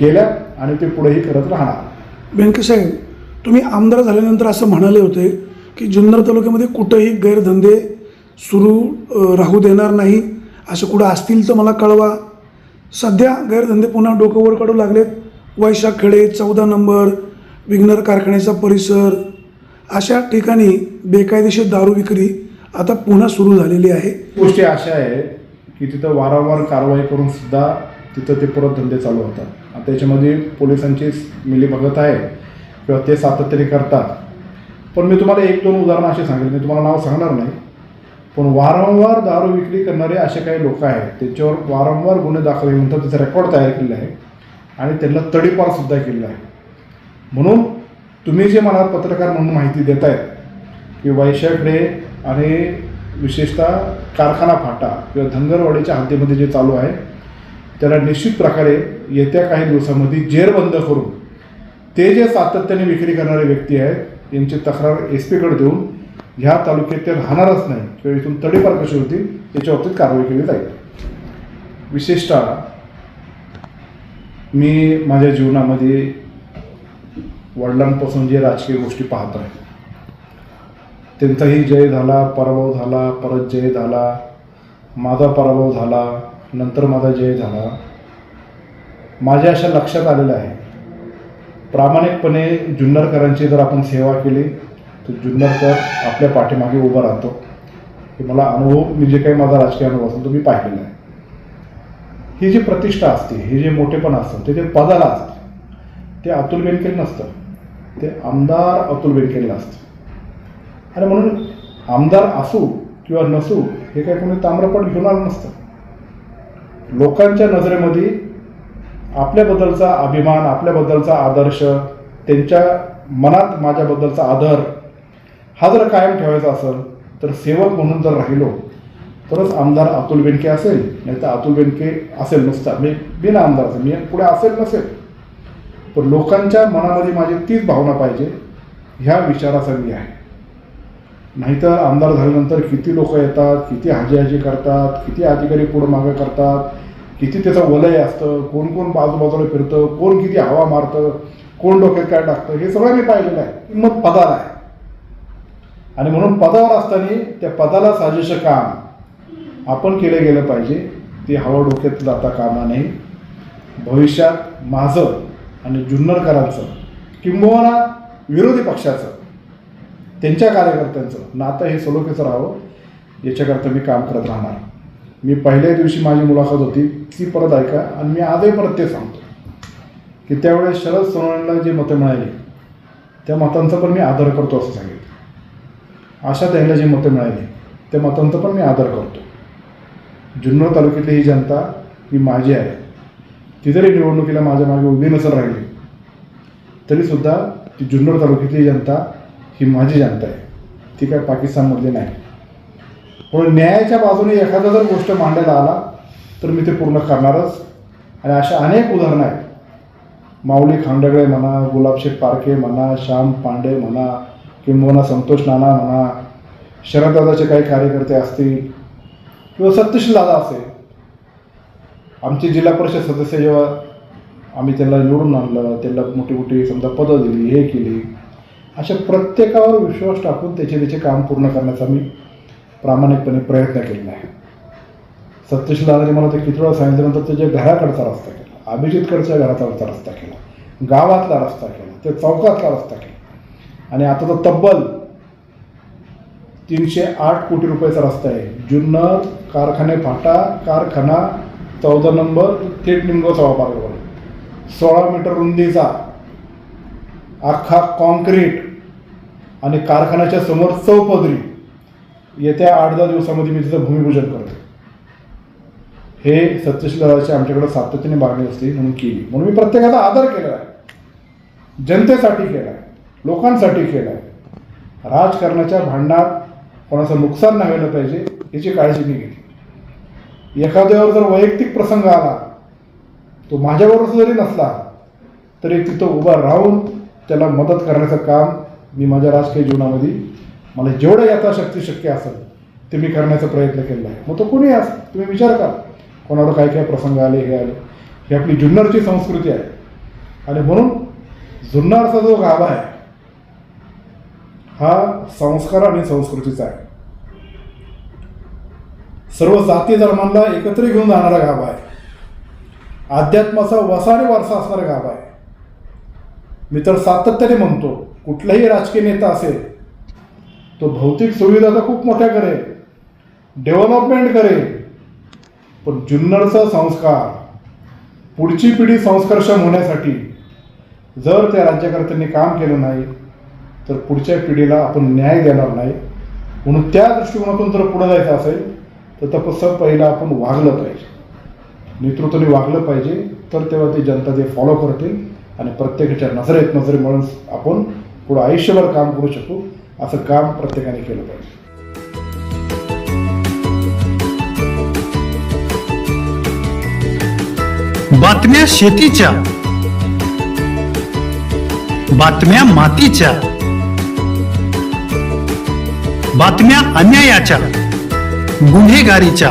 केल्या आणि ते पुढेही करत राहणार. बँके साहेब तुम्ही आमदार झाल्यानंतर असं म्हणाले होते की जुन्नर तालुक्यामध्ये कुठंही गैरधंदे सुरू राहू देणार नाही असं कुठं असतील तर मला कळवा. सध्या गैरधंदे पुन्हा डोकं वर काढू लागलेत. वैशाख खेडे चौदा नंबर विघ्नर कारखान्याचा परिसर अशा ठिकाणी बेकायदेशीर दारू विक्री आता पुन्हा सुरू झालेली आहे. गोष्टी अशा आहे की तिथं वारंवार कारवाई करून सुद्धा तिथं ते परत धंदे चालू होतात. आता त्याच्यामध्ये पोलिसांची मिलीभगत आहे किंवा ते सातत्याने करतात. पण मी तुम्हाला एक दोन उदाहरणं असे सांगेल. मी तुम्हाला नाव सांगणार नाही. पण वारंवार दारू विक्री करणारे असे काही लोक आहेत. त्यांच्यावर वारंवार गुन्हे दाखल नंतर त्याचा रेकॉर्ड तयार केलेला आहे. आणि त्यांना तडीपारसुद्धा केलेला आहे. म्हणून तुम्ही जे मला पत्रकार म्हणून माहिती देत आहेत की वैशाखडे आणि विशेषतः कारखाना फाटा किंवा धनगरवाडीच्या हद्दीमध्ये जे चालू आहे त्याला निश्चित प्रकारे येत्या काही दिवसामध्ये जेरबंद करून ते जे सातत्याने विक्री करणारे व्यक्ती आहेत यांची तक्रार एस पीकडे देऊन ह्या तालुक्यात ते राहणारच नाही किंवा इथून तडीपार कशी होतील याच्या बाबतीत कारवाई केली जाईल. विशेषतः मी माझ्या जीवनामध्ये वडिलांपासून जे राजकीय गोष्टी पाहत आहे त्यांचाही जय झाला पराभव झाला परत जय झाला माझा पराभव झाला नंतर माझा जय झाला. माझ्या अशा लक्षात आलेलं आहे. प्रामाणिकपणे जुन्नरकरांची जर आपण सेवा केली तर जुन्नरकर आपल्या पाठीमागे उभा राहतो. हे मला अनुभव मी जे काही माझा राजकीय अनुभव असेल तो मी पाहिलेला आहे. ही जी प्रतिष्ठा असते हे जे मोठेपण असतं ते जे पदाला असतं ते अतुल बेनकेल नसतं. ते आमदार अतुल बेनकेलला असतं. आणि म्हणून आमदार असू किंवा नसू हे काही कोणी ताम्रपट घेऊन आलं नसतं. लोकांच्या नजरेमध्ये आपल्याबद्दलचा अभिमान आपल्याबद्दलचा आदर्श त्यांच्या मनात माझ्याबद्दलचा आदर हा जर कायम ठेवायचा असेल तर सेवक म्हणून जर राहिलो तरच आमदार अतुल बेनके असेल नाही तर अतुल बेनके असेल नुसता. मी बिना आमदार असेल मी पुढे असेल नसेल. पण लोकांच्या मनामध्ये माझी तीच भावना पाहिजे ह्या विचाराचा मी आहे. नाहीतर आमदार झाल्यानंतर किती लोक येतात किती हाजी हाजी करतात किती अधिकारी पुढं मागं करतात किती त्याचं वलय असतं कोण कोण बाजूबाजूला फिरतं कोण किती हवा मारतं कोण डोक्यात काय टाकतं हे सगळं मी पाहिलेलं आहे. मग पदार आहे. आणि म्हणून पदावर असताना त्या पदाला साजेशं काम आपण केलं गेलं पाहिजे. ते हवा डोक्यात जाता कामा नये. भविष्यात माझं आणि जुन्नरकरांचं किंबहुना विरोधी पक्षाचं त्यांच्या कार्यकर्त्यांचं नातं हे सलोखेचं राहावं याच्याकरता मी काम करत राहणार. मी पहिल्या दिवशी माझी मुलाखत होती ती परत ऐका आणि मी आजही परत ते सांगतो. की त्यावेळेस शरद सोनवणेला जी मतं मिळाली त्या मतांचा पण मी आदर करतो असं सांगितलं. आशा त्यांना जी मतं मिळाली त्या मतांचा पण मी आदर करतो. जुन्नर तालुक्यातली ही जनता ही माझी आहे. ती जरी निवडणुकीला माझ्या मागे उभी नसर राहिली तरीसुद्धा ती जुन्नर तालुक्यातली जनता ही माझी जनता आहे. ती काय पाकिस्तानमधली नाही. म्हणून न्यायाच्या बाजूने एखादा जर गोष्ट मांडायला आला तर मी ते पूर्ण करणारच. आणि अशा अनेक उदाहरणं आहेत. माऊली खांडगळे म्हणा गुलाबशेख पारखे म्हणा श्याम पांडे म्हणा किंबहुना संतोष नाना म्हणा शरददादाचे काही कार्यकर्ते असतील किंवा सत्यशील दादा असेल. आमचे जिल्हा परिषद सदस्य जेव्हा आम्ही त्यांना निवडून आणलं त्यांना मोठी मोठी समजा पदं दिली हे केली अशा प्रत्येकावर विश्वास टाकून त्याचे त्याचे काम पूर्ण करण्याचा मी प्रामाणिकपणे प्रयत्न केलेला आहे. सत्यशील दादाने मला ते किती वेळा सांगितल्यानंतर त्याच्या घराकडचा रस्ता केला. अभिजितकडच्या घराचा रस्ता केला. गावातला रस्ता केला. ते चौकातला रस्ता केला. आणि आता तर तब्बल तीनशे आठ कोटी रुपयाचा रस्ता आहे. जुन्नर कारखाने फाटा कारखाना चौदा नंबर थेट निमगाव वापर सोळा मीटर रुंदीचा अख्खा कॉन्क्रीट आणि कारखान्याच्या समोर चौपदरी. येत्या आठ दहा दिवसामध्ये मी तिथं भूमिपूजन करतो. हे सत्यशीलदादाची आमच्याकडे सातत्याने मागणी असते म्हणून केली. म्हणून मी प्रत्येकाचा आदर केला आहे. जनतेसाठी केला आहे लोकांसाठी केला आहे राजकारणाच्या भांडणात कोणाचं नुकसान नाही व्हायला पाहिजे याची काळजी मी घेतली. एखाद्यावर जर वैयक्तिक प्रसंग आला तो माझ्याबरोबर जरी नसला तरी तिथं उभा राहून त्याला मदत करण्याचं काम मी माझ्या राजकीय जीवनामध्ये मला जेवढं यथाशक्ती शक्य असेल ते मी करण्याचा प्रयत्न केला आहे. मग तो कोणी असं तुम्ही विचार करा. कोणावर काय काय प्रसंग आले हे आले. ही आपली जुन्नरची संस्कृती आहे. आणि म्हणून जुन्नरचा जो गाभा आहे हा संस्कार आणि संस्कृतीचा आहे. सर्व जाती धर्मांना एकत्र घेऊन जाणारा गाभा आहे. अध्यात्माचा वसा आणि वारसा असणारा गाभा आहे. मी तर सातत्याने म्हणतो कुठलाही राजकीय नेता असेल तो भौतिक सुविधा तर खूप मोठ्या करेल डेव्हलपमेंट करेल पण जुन्नरचा संस्कार पुढची पिढी संस्कारक्षम होण्यासाठी जर त्या राज्यकर्त्यांनी काम केलं नाही तर पुढच्या पिढीला आपण न्याय देणार नाही. म्हणून त्या दृष्टिकोनातून जर पुढं जायचं असेल तर तसं पहिलं आपण वागलं पाहिजे. नेतृत्वाने वागलं पाहिजे तर तेव्हा ती जनता ते फॉलो करतील आणि प्रत्येकाच्या नजरेत नजरे म्हणून आपण पुढं आयुष्यभर काम करू शकू असं काम प्रत्येकाने केलं पाहिजे. बातम्या शेतीच्या बातम्या मातीच्या बातम्या अन्यायाच्या गुन्हेगारीच्या.